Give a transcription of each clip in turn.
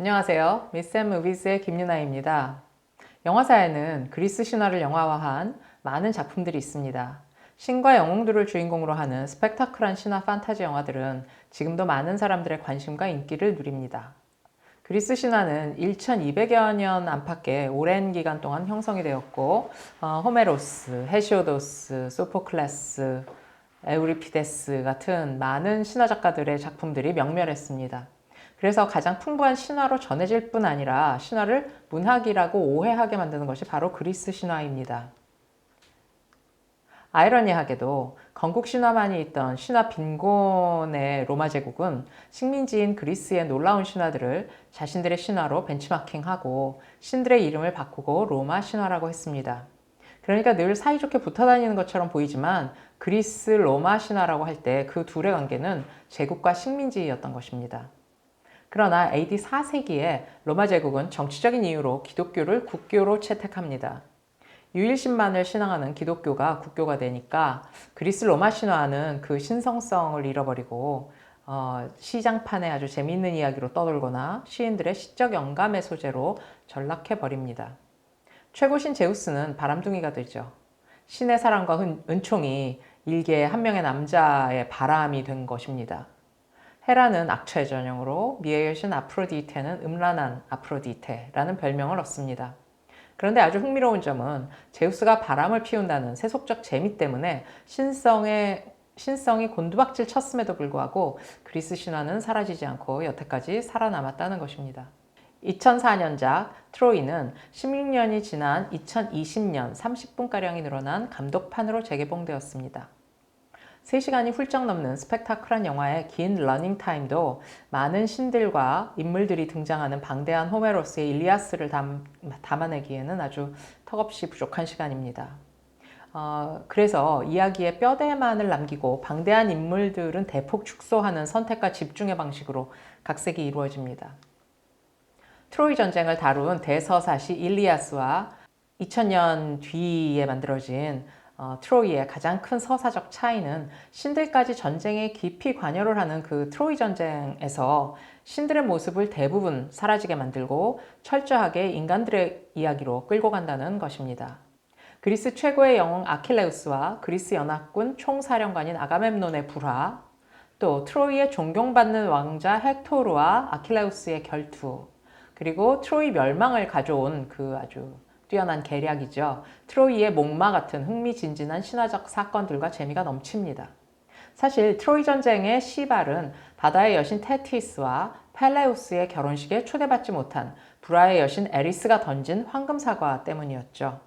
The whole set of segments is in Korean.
안녕하세요. 미스앤 무비스의 김유나입니다. 영화사에는 그리스 신화를 영화화한 많은 작품들이 있습니다. 신과 영웅들을 주인공으로 하는 스펙타클한 신화 판타지 영화들은 지금도 많은 사람들의 관심과 인기를 누립니다. 그리스 신화는 1200여 년 안팎의 오랜 기간 동안 형성이 되었고 어, 호메로스, 헤시오도스, 소포클레스, 에우리피데스 같은 많은 신화 작가들의 작품들이 명멸했습니다. 그래서 가장 풍부한 신화로 전해질 뿐 아니라 신화를 문학이라고 오해하게 만드는 것이 바로 그리스 신화입니다. 아이러니하게도 건국 신화만이 있던 신화 빈곤의 로마 제국은 식민지인 그리스의 놀라운 신화들을 자신들의 신화로 벤치마킹하고 신들의 이름을 바꾸고 로마 신화라고 했습니다. 그러니까 늘 사이좋게 붙어 다니는 것처럼 보이지만 그리스 로마 신화라고 할 때 그 둘의 관계는 제국과 식민지였던 것입니다. 그러나 AD 4세기에 로마 제국은 정치적인 이유로 기독교를 국교로 채택합니다. 유일신만을 신앙하는 기독교가 국교가 되니까 그리스 로마 신화는 그 신성성을 잃어버리고 어, 시장판에 아주 재미있는 이야기로 떠돌거나 시인들의 시적 영감의 소재로 전락해 버립니다. 최고신 제우스는 바람둥이가 되죠. 신의 사랑과 은, 은총이 일개 한 명의 남자의 바람이 된 것입니다. 헤라는 악처의 전형으로 미의 여신 아프로디테는 음란한 아프로디테라는 별명을 얻습니다. 그런데 아주 흥미로운 점은 제우스가 바람을 피운다는 세속적 재미 때문에 신성의 신성이 곤두박질 쳤음에도 불구하고 그리스 신화는 사라지지 않고 여태까지 살아남았다는 것입니다. 2004년작 트로이는 16년이 지난 2020년 30분가량이 늘어난 감독판으로 재개봉되었습니다. 3시간이 훌쩍 넘는 스펙타클한 영화의 긴 러닝타임도 많은 신들과 인물들이 등장하는 방대한 호메로스의 일리아스를 담, 담아내기에는 아주 턱없이 부족한 시간입니다. 어, 그래서 이야기의 뼈대만을 남기고 방대한 인물들은 대폭 축소하는 선택과 집중의 방식으로 각색이 이루어집니다. 트로이 전쟁을 다룬 대서사시 일리아스와 2000년 뒤에 만들어진 어, 트로이의 가장 큰 서사적 차이는 신들까지 전쟁에 깊이 관여를 하는 그 트로이 전쟁에서 신들의 모습을 대부분 사라지게 만들고 철저하게 인간들의 이야기로 끌고 간다는 것입니다. 그리스 최고의 영웅 아킬레우스와 그리스 연합군 총사령관인 아가멤논의 불화, 또 트로이의 존경받는 왕자 헥토르와 아킬레우스의 결투, 그리고 트로이 멸망을 가져온 그 아주 뛰어난 계략이죠. 트로이의 목마 같은 흥미진진한 신화적 사건들과 재미가 넘칩니다. 사실 트로이 전쟁의 시발은 바다의 여신 테티스와 펠레우스의 결혼식에 초대받지 못한 브라의 여신 에리스가 던진 황금 사과 때문이었죠.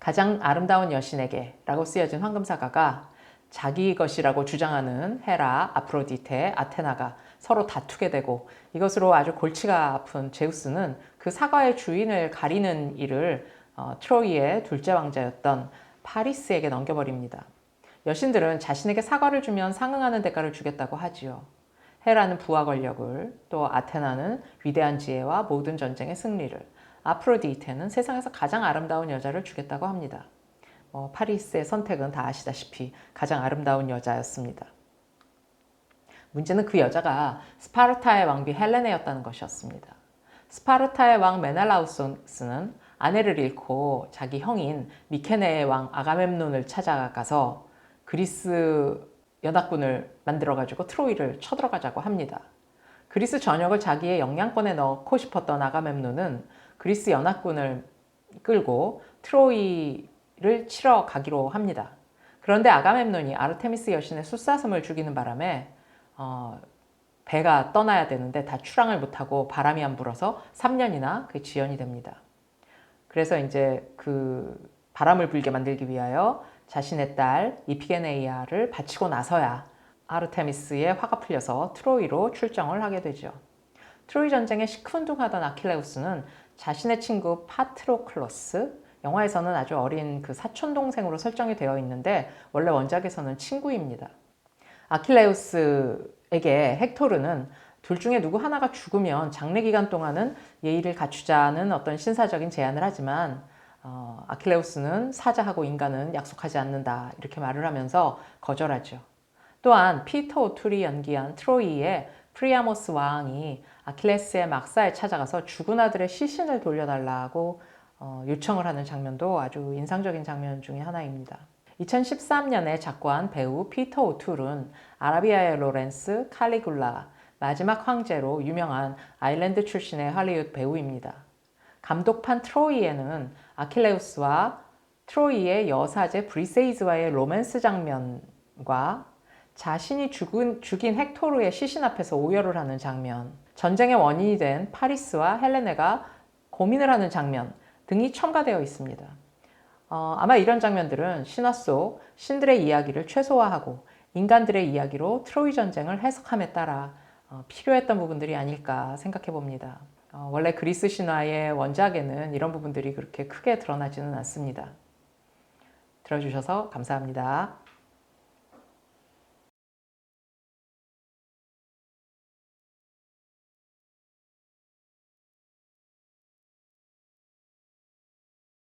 가장 아름다운 여신에게 라고 쓰여진 황금 사과가 자기 것이라고 주장하는 헤라, 아프로디테, 아테나가 서로 다투게 되고 이것으로 아주 골치가 아픈 제우스는 그 사과의 주인을 가리는 일을 어, 트로이의 둘째 왕자였던 파리스에게 넘겨버립니다. 여신들은 자신에게 사과를 주면 상응하는 대가를 주겠다고 하지요. 헤라는 부하 권력을, 또 아테나는 위대한 지혜와 모든 전쟁의 승리를, 아프로디테는 세상에서 가장 아름다운 여자를 주겠다고 합니다. 어, 파리스의 선택은 다 아시다시피 가장 아름다운 여자였습니다. 문제는 그 여자가 스파르타의 왕비 헬레네였다는 것이었습니다. 스파르타의 왕 메날라우스는 아내를 잃고 자기 형인 미케네의 왕 아가멤논을 찾아가서 그리스 연합군을 만들어가지고 트로이를 쳐들어가자고 합니다. 그리스 전역을 자기의 영향권에 넣고 싶었던 아가멤논은 그리스 연합군을 끌고 트로이를 치러 가기로 합니다. 그런데 아가멤논이 아르테미스 여신의 숫사슴을 죽이는 바람에 어, 배가 떠나야 되는데 다 출항을 못하고 바람이 안 불어서 3년이나 그 지연이 됩니다. 그래서 이제 그 바람을 불게 만들기 위하여 자신의 딸 이피게네이아를 바치고 나서야 아르테미스의 화가 풀려서 트로이로 출정을 하게 되죠. 트로이 전쟁에 시큰둥하던 아킬레우스는 자신의 친구 파트로클로스, 영화에서는 아주 어린 그 사촌 동생으로 설정이 되어 있는데 원래 원작에서는 친구입니다. 아킬레우스에게 헥토르는 둘 중에 누구 하나가 죽으면 장례 기간 동안은 예의를 갖추자는 어떤 신사적인 제안을 하지만 어, 아킬레우스는 사자하고 인간은 약속하지 않는다 이렇게 말을 하면서 거절하죠. 또한 피터 오툴이 연기한 트로이의 프리아모스 왕이 아킬레스의 막사에 찾아가서 죽은 아들의 시신을 돌려달라고 어, 요청을 하는 장면도 아주 인상적인 장면 중에 하나입니다. 2013년에 작고한 배우 피터 오툴은 아라비아의 로렌스 칼리굴라 마지막 황제로 유명한 아일랜드 출신의 할리우드 배우입니다. 감독판 트로이에는 아킬레우스와 트로이의 여사제 브리세이즈와의 로맨스 장면과 자신이 죽은, 죽인 헥토르의 시신 앞에서 오열을 하는 장면, 전쟁의 원인이 된 파리스와 헬레네가 고민을 하는 장면 등이 첨가되어 있습니다. 어, 아마 이런 장면들은 신화 속 신들의 이야기를 최소화하고 인간들의 이야기로 트로이 전쟁을 해석함에 따라 어, 필요했던 부분들이 아닐까 생각해 봅니다. 어, 원래 그리스 신화의 원작에는 이런 부분들이 그렇게 크게 드러나지는 않습니다. 들어주셔서 감사합니다.